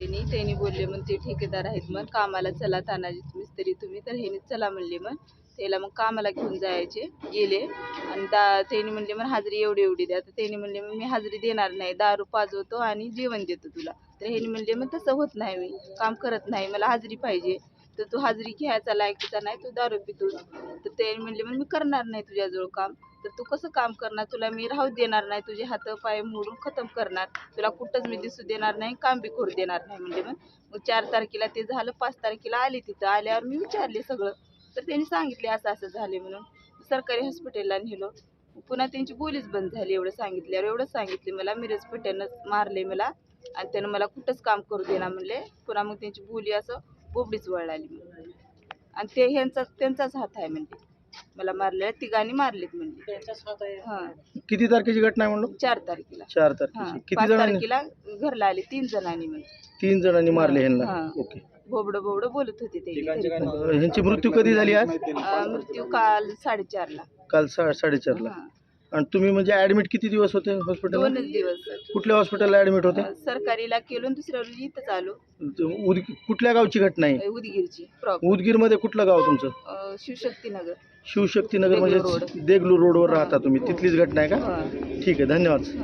त्यांनी त्यांनी बोलले मग ते ठेकेदार आहेत मग कामाला चला तानाजी मिस्त्री तुम्ही तर ह्यानी चला म्हणले मग. त्याला मग कामाला घेऊन जायचे गेले. आणि दा त्यांनी म्हणले मग हाजरी एवढी एवढी द्या. तर त्यांनी म्हणले मग मी हाजरी देणार नाही दारू पाजवतो आणि जेवण देतो तुला. तर ह्यानी म्हणले मग तसं होत नाही मी काम करत नाही मला हाजरी पाहिजे. तर तू हाजरी घ्यायचा लायकीचा नाही तू दारू पितोस. तर ते म्हणले मग मी करणार नाही तुझ्याजवळ काम. तर तू कसं काम करणार? तुला मी राहू देणार नाही. तुझे हात पाय मोडून खतम करणार. तुला कुठंच मी दिसू देणार नाही काम बी करू देणार नाही म्हणजे मग. चार तारखेला ते झालं पाच तारखेला आले तिथं. आल्यावर मी विचारले सगळं. तर त्यांनी सांगितले असं असं झाले म्हणून. सरकारी हॉस्पिटलला नेलो. पुन्हा त्यांची बोलीच बंद झाली एवढं सांगितल्यावर. एवढंच सांगितले मला मिरज पट्ट्यानं मारले मला. आणि त्यानं मला कुठंच काम करू देणार म्हणले. पुन्हा मग त्यांची बोली असं बोबडीच वळाली मग आणि ते ह्यांचा त्यांचाच हात आहे म्हणजे. मला मारले तिघांनी मारलेत म्हणले हा. किती तारखेची घटना आहे म्हणलो? चार तारखेला. चार हा. तारखेची किती पाच जणांनी? तारखेला घरला आले. तीन जणांनी म्हणजे. तीन जणांनी मारले ह्यांना? हा. ओके. बोबडं बोबडं बोलत होते ते. घरी पण. अं, ह्यांची मृत्यू कधी झाली आज? अं, मृत्यू काल साडेचारला. काल सा साडेचारला. हा. आणि तुम्ही म्हणजे ऍडमिट किती दिवस होते हॉस्पिटल दोनच दिवस कुठल्या हॉस्पिटलला ऍडमिट होते? सरकारीला केलो आणि दुसऱ्या रोजी इथंच आलो. उद कुठल्या गावची घटना आहे? उदगीरची प्रॉप उदगीरमध्ये कुठलं गाव तुमचं? शिवशक्तीनगर शिवशक्तीनगर देगलूर म्हणजे देगलूर रोडवर राहता तुम्ही. तिथलीच घटना आहे का? हा. ठीक आहे धन्यवाद.